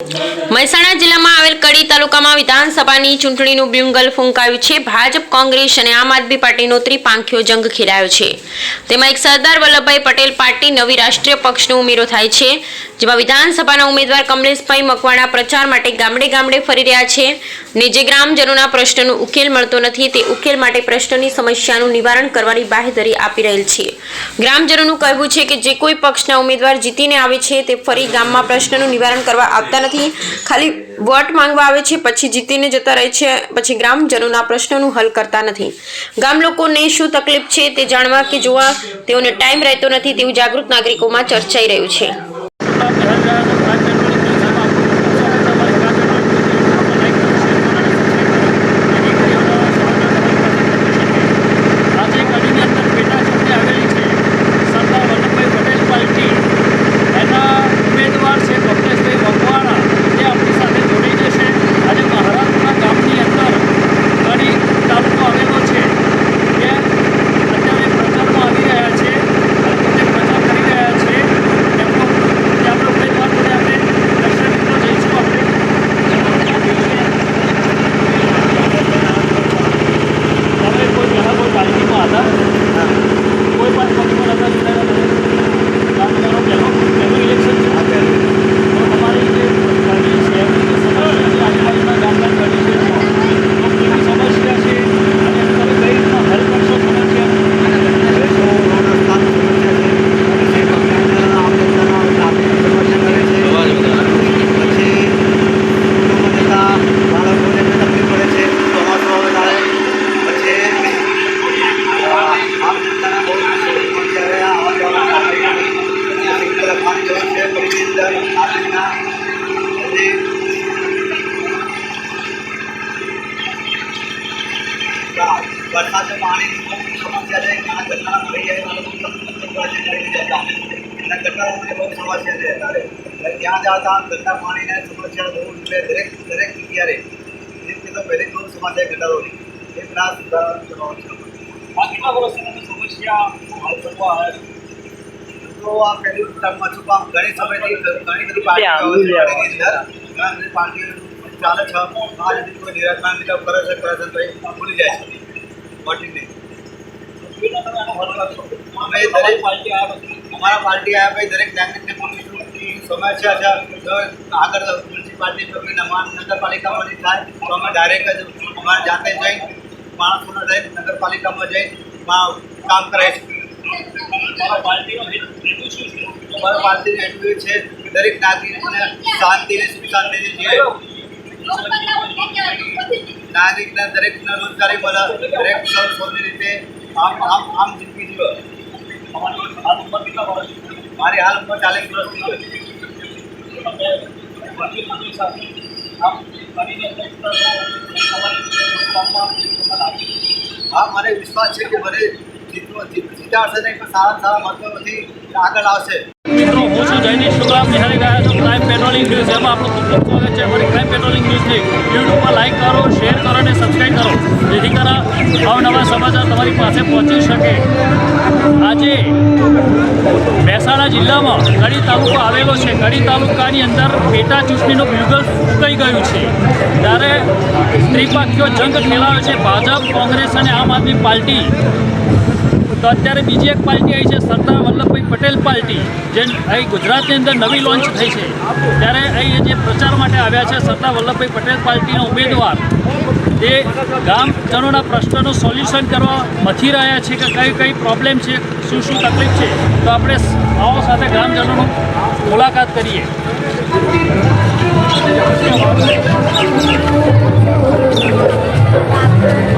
મહેસાણા જિલ્લામાં આવેલ કડી તાલુકામાં વિધાનસભાની ચૂંટણીનું બ્યુંગલ ફૂંકાયું છે. ભાજપ, કોંગ્રેસ અને આમ આદમી પાર્ટીનો ત્રિપાંખ્યો જંગ ખેલાયો છે. તેમાં એક સરદાર વલ્લભભાઈ પટેલ પાર્ટી નવી રાષ્ટ્રીય પક્ષનો ઉમેરો થાય છે. જેમાં વિધાનસભાના ઉમેદવાર કમલેશભાઈ મકવાણા પ્રચાર માટે ગામડે ગામડે ફરી રહ્યા છે. ને જે ગ્રામજનોના પ્રશ્નનો ઉકેલ મળતો નથી, તે ઉકેલ માટે પ્રશ્નની સમસ્યાનું નિવારણ કરવાની બાહેધરી આપી રહેલ છે. ગ્રામજનોનું કહેવું છે કે જે કોઈ પક્ષના ઉમેદવાર જીતીને આવે છે, તે ફરી ગામમાં પ્રશ્નનું નિવારણ કરવા આવતા ખાલી વોટ માંગવા આવે છે, પછી જીતીને જતા રહે છે, પછી ગ્રામજનોના પ્રશ્નોનું હલ કરતા નથી. ગામ લોકોને શું તકલીફ છે તે જાણવા કે જોવા તેઓને ટાઈમ રહેતો નથી તેવું જાગૃત નાગરિકોમાં ચર્ચાઈ રહ્યું છે આજે કડીની અંદર પેટા ચૂંટણી આવેલી છે સરદાર વલ્લભભાઈ પટેલ પાર્ટી એના ઉમેદવાર છે કમલેશભાઈ મકવાણા તે આપણી સાથે જોડાઈ જશે આજે મહારાષ્ટ્રના ગામની અંદર કડી તાલુકો આવેલો છે તે અત્યારે પ્રચારમાં આવી રહ્યા છે અને પોતે પ્રચાર કરી રહ્યા છે તેમનો તે આપણે ઉમેદવાર જોડે આપણે દર્શક મિત્રો જઈશું આપણે તમે કોઈ પહેલાં કોઈ પાર્ટીમાં હતા કોઈ પણ પક્ષમાં હતા જોડાયેલા તમે ગામડાનો પહેલો પહેલું ઇલેક્શન છે તો તમારી જે કડી છે એમની જે સમસ્યા છે આજુબાજુના ગામના કડી છે તો કેવી સમસ્યા છે અને તમે કઈ રીતના હલ કરશો સમસ્યા વરસાદનું પાણીની બહુ સમસ્યા છે ઘણા ગટરના ભરી જાય એના લોકો તકલીફ પડે છે લઈને જતા એના ગટરોની બહુ સમસ્યા છે અત્યારે ત્યાં જતા ગંદા પાણીને સમસ્યા બહુ એટલે દરેક દરેક જગ્યાએ. એ તો પહેલી બહુ સમસ્યા ગટરોની. એ ત્રાસ સુધારવાનો આ કેટલા વર્ષથી સમસ્યા હલ થવા તો આ પહેલું ટર્મમાં છું પણ ઘણી સમયથી ઘણી બધી પાર્ટી પાર્ટીઓ ચાલે છે. આ જ કોઈ નિરાકરણ નીકળ કરે છે કરે છે તો એ ભૂલી જાય છે. વોટિંગ નહીં અમે દરેક પાર્ટી આ પછી અમારા પાર્ટી આવ્યા પછી દરેક નાગરિકને પૂછીશું સમસ્યા છે. આગળ મ્યુનિસિપાલિટી તમને અમારા નગરપાલિકામાં થાય. તો અમે ડાયરેક્ટ જ અમારા જાતે જઈ માણસોને જઈ નગરપાલિકામાં જઈ માં કામ કરે છે. પાર્ટીનો હેતુ શું છે? અમારા પાર્ટીનું એટલું એ છે કે દરેક નાગરિકને શાંતિને સુખ શાંતિથી જીવે. નાગરિકને દરેકને રોજગારી મળે દરેક સૌની રીતે આમ આમ આમ જિંદગી જીવે. મારી હાલ ઉંમર ચાલીસ તમારી હા મને વિશ્વાસ છે કે મને જીતાડશે નહીં પણ સારા સારા મતોથી આગળ આવશે. મિત્રો હું છું જયદીપ શુક્લા આપ નિહાળી રહ્યા છો ક્રાઇમ પેટ્રોલિંગ ન્યૂઝ એમાં આપણું ખૂબ ખૂબ સ્વાગત છે. અમારી ક્રાઇમ પેટ્રોલિંગ ન્યૂઝને યુટ્યુબમાં લાઇક કરો શેર કરો અને સબસ્ક્રાઈબ કરો. જેથી કરીને અવનવા સમાચાર તમારી પાસે પહોંચી શકે. આજે મહેસાણા જિલ્લામાં કડી તાલુકો આવેલો છે. કડી તાલુકાની અંદર પેટા ચૂંટણીનું બ્યુગલ ફૂંકાઈ ગયું છે. ત્યારે ત્રિપાખીઓ જંગ ખેલાયો છે. ભાજપ, કોંગ્રેસ અને આમ આદમી પાર્ટી તો અત્યારે બીજી એક પાર્ટી આવી છે, સરદાર વલ્લભભાઈ પટેલ પાર્ટી, જે અહીં ગુજરાતની અંદર નવી લોન્ચ થઈ છે. ત્યારે અહીં જે પ્રચાર માટે આવ્યા છે, સરદાર વલ્લભભાઈ પટેલ પાર્ટીના ઉમેદવાર, તે ગામજનોના પ્રશ્નનું સોલ્યુશન કરવા મથી રહ્યા છે કે કઈ કઈ પ્રોબ્લેમ છે, શું શું તકલીફ છે. તો આપણે આવો સાથે ગામજનોનું મુલાકાત કરીએ. Thank નહીં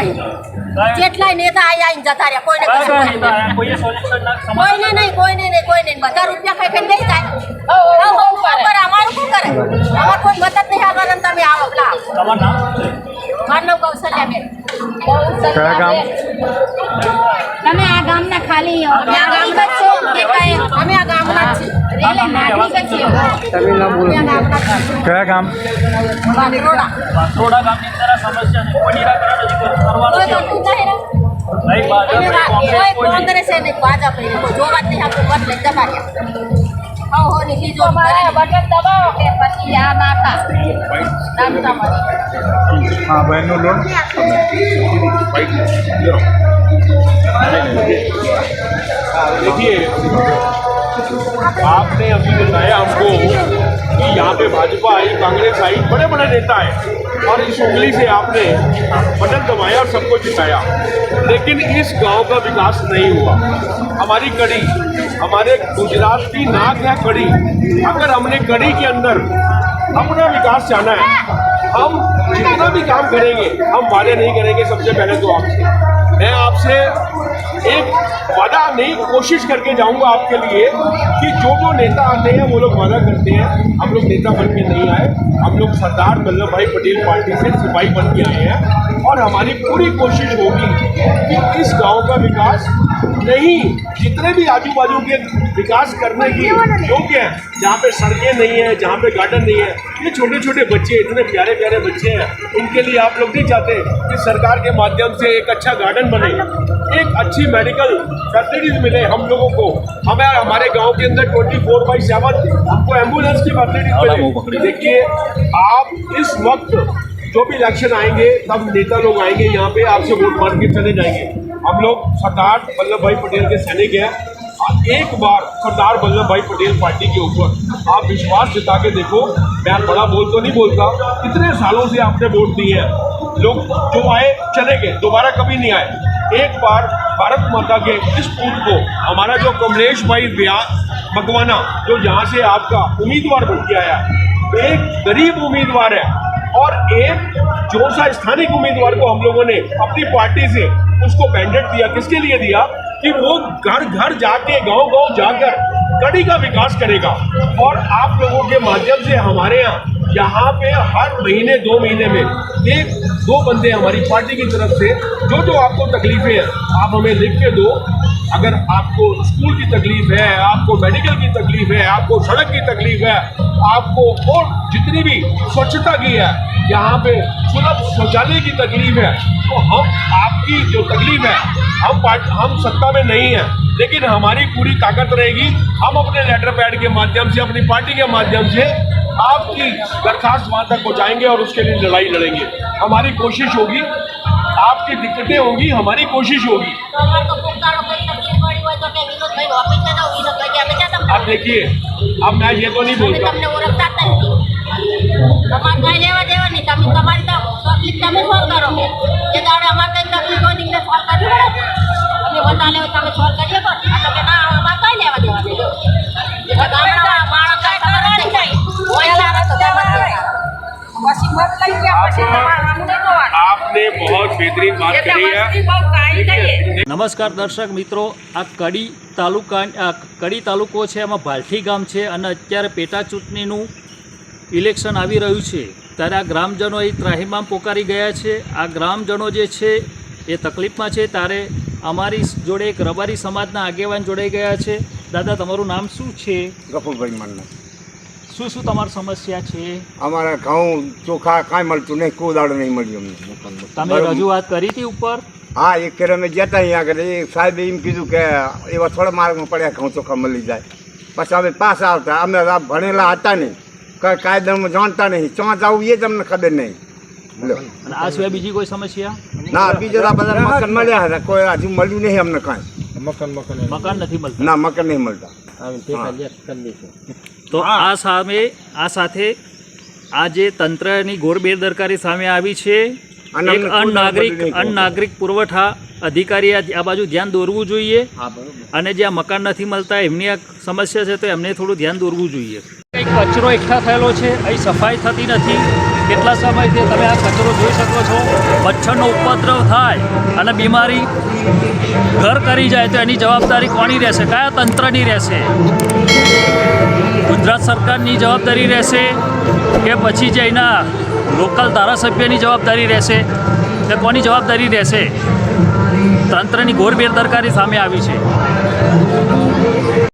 ચોમાસામાં બહુ તકલીફ પડે અરે તમે હવે અહીંયા બોલો હા બોલો હવે શું શું કઈ કઈ તકલીફ સમસ્યા તમને ચોમાસામાં અમારે કિચડની બહુ તકલીફ છે અમારે બ્લોક જોવા બધે આગળ પાણી જાય એવો નેરો જોવા કેટલા સમય થઈ સમસ્યા જેટલાય નેતા આઈ આઈને જતા રહ્યા કોઈને નહીં. કોઈને નહીં કોઈને નહીં કોઈને નહીં. બધા રૂપિયા ખાઈ ખાઈને બેસી જાય. અમારું શું કરે? અમારે કોઈ મદદ નહીં આવવાના ને તમે આવો પેલા આવો. તમારું નામ? મારું નામ કૌશલ્યાબેન. કયા તમે ખાલી આ ગામના જ છીએ. કે કાંઈ અમે આ ગામના છીએ. અમે આ ગામના છીએ. કયા ગામ વાગરોડા. વાસોડા ગામની અંદર આ સમસ્યા છે કોઈ નિરાકરણ હજી કર- કરવાનું કોઈ છે કરતું જ નહીં ને. નહીં ભાજપ અમે નહીં રા- કોંગ્રેસ કોઈ કોઈ નહીં કોંગ્રેસે નહીં, ભાજપ નહીં. કોઈ જોવા જ નહીં આપતું, મત લઈને દબાડ્યા. હો, હો, ની લીધો બટન દબાવો કે પછી આ નાખા નાખતા મળી. હા બહેનનું લોન देखिए आपने अभी बताया हमको कि यहाँ पे भाजपा आई, कांग्रेस आई बड़े बड़े नेता है और इस उंगली से आपने बटन दबाया और सबको जिताया लेकिन इस गाँव का विकास नहीं हुआ। हमारी कड़ी, हमारे गुजरात की नाक है कड़ी। अगर हमने कड़ी के अंदर अपना विकास चाहना है, हम जितना भी काम करेंगे, हम वादे नहीं करेंगे सबसे पहले तो आपसे। मैं आपसे एक वादा नहीं, कोशिश करके जाऊँगा आपके लिए कि जो जो नेता आते हैं, वो लोग वादा करते हैं। हम लोग नेता बन के नहीं आए। हम लोग सरदार वल्लभ भाई पटेल पार्टी से सिपाही बन के आए हैं। और हमारी पूरी कोशिश होगी कि इस गाँव का विकास नहीं जितने भी आजू बाजू के विकास करने की योग्य है जहाँ पे सड़कें नहीं है जहाँ पे गार्डन नहीं है ये छोटे छोटे बच्चे इतने प्यारे प्यारे बच्चे हैं उनके लिए आप लोग नहीं चाहते कि सरकार के माध्यम से एक अच्छा गार्डन बने। एक अच्छी मेडिकल फैसिलिटीज़ मिले हम लोगों को। हमें हमारे गाँव के अंदर ट्वेंटी फोर बाई सेवन हमको एंबुलेंस की फैसिलिटीज़ मिले। देखिए आप इस वक्त जो भी इलेक्शन आएँगे तब नेता लोग आएँगे यहाँ पे आपसे वोट मांग के चले जाएँगे। हम लोग सरदार वल्लभ भाई पटेल के सैनिक हैं। और एक बार सरदार वल्लभ भाई पटेल पार्टी के ऊपर आप विश्वास जता के देखो, मैं बड़ा बोल तो नहीं बोलता इतने सालों से आपने वोट दिए हैं। लोग जो आए, चले गए, दोबारा कभी नहीं आए। एक बार भारत माता के इस पूत को, हमारा जो कमलेश भाई व्या- मकवाना जो यहाँ से आपका उम्मीदवार बन के आया, एक गरीब उम्मीदवार है और एक जो सा स्थानीय उम्मीदवार को हम लोगों ने अपनी पार्टी से उसको बैंडेड दिया किसके लिए दिया? कि वो घर घर जाके गाँव गाँव जाकर कड़ी का विकास करेगा। और आप लोगों के माध्यम से हमारे यहाँ यहाँ पे हर महीने, दो महीने में एक, दो बंदे हमारी पार्टी की तरफ़ से, जो जो आपको तकलीफें हैं, आप हमें लिख के दो। अगर आपको स्कूल की तकलीफ़ है, आपको मेडिकल की तकलीफ़ है, आपको सड़क की तकलीफ़ है, आपको और जितनी भी स्वच्छता की है, यहाँ पे सुलभ शौचालय की तकलीफ़ है तो हम आपकी जो तकलीफ़ है, हम पार्ट, हम सत्ता में नहीं है। लेकिन हमारी पूरी ताकत रहेगी। हम अपने लेटर पैड के माध्यम से, अपनी पार्टी के माध्यम से आपकी दरखास्त वहाँ तक पहुँचाएँगे और उसके लिए लड़ाई लड़ेंगे। हमारी कोशिश होगी, आपकी दिक्कतें होगी, हमारी कोशिश होगी। आप देखिए, अब मैं ये तो नहीं बोलता। નમસ્કાર દર્શક મિત્રો આ કડી તાલુકા આ કડી તાલુકો છે એમાં ભાલઠી ગામ છે અને અત્યારે પેટા ચૂંટણીનું ઇલેક્શન આવી રહ્યું છે. ત્યારે આ ગ્રામજનો એ ત્રાહિમામ પોકારી ગયા છે. આ ગ્રામજનો જે છે એ તકલીફમાં છે. ત્યારે અમારી જોડે એક રબારી સમાજના આગેવાન જોડાઈ ગયા છે. દાદા તમારું નામ શું છે? ગફુરભાઈ માનના. શું શું તમારી સમસ્યા છે? અમારા ઘઉં ચોખા કાંઈ મળતું નહીં કોદાળ નહીં મળ્યું અમને તમે. રજૂઆત કરી હતી ઉપર? હા એક ફેર અમે જતા અહીંયા આગળ. એ સાહેબે એમ કીધું કે એવા થોડા માર્ગમાં પડ્યા ઘઉં ચોખા મળી જાય. પછી અમે પાછા આવતા. અમે આ ભણેલા હતા નહીં. કઈ કાયદામાં જાણતા નહીં. ચોં જવું એ જ અમને ખબર નહીં. અને આ સિવાય બીજી કોઈ સમસ્યા? ના બીજા તો બધા મકાન મળ્યા હતા. કોઈ હજુ મળ્યું નહીં અમને કાંઈ. મકાન નથી મળતા. ના મકાન નહીં મળતા. તો આ સામે આ સાથે આ જે તંત્રની ઘોર બેદરકારી સામે આવી છે એક મદદ અનનાગરિક પુરવઠા અધિકારી આ આ બાજુ ધ્યાન દોરવું જોઈએ. અને જ્યાં મકાન નથી મળતા એમની આ સમસ્યા છે તો એમને થોડું ધ્યાન દોરવું જોઈએ. કંઈક કચરો એકઠા થયેલો છે અહીં સફાઈ થતી નથી. કેટલા સમયથી તમે આ કચરો જોઈ શકો છો? મચ્છરનો ઉપદ્રવ થાય અને બીમારી ઘર કરી જાય તો એની જવાબદારી કોની રહેશે? કયા તંત્રની રહેશે? ગુજરાત સરકારની જવાબદારી રહેશે કે પછી જે એના લોકલ ધારાસભ્યની જવાબદારી રહેશે? કે કોની જવાબદારી રહેશે? તંત્રની ઘોર બેદરકારી સામે આવી છે.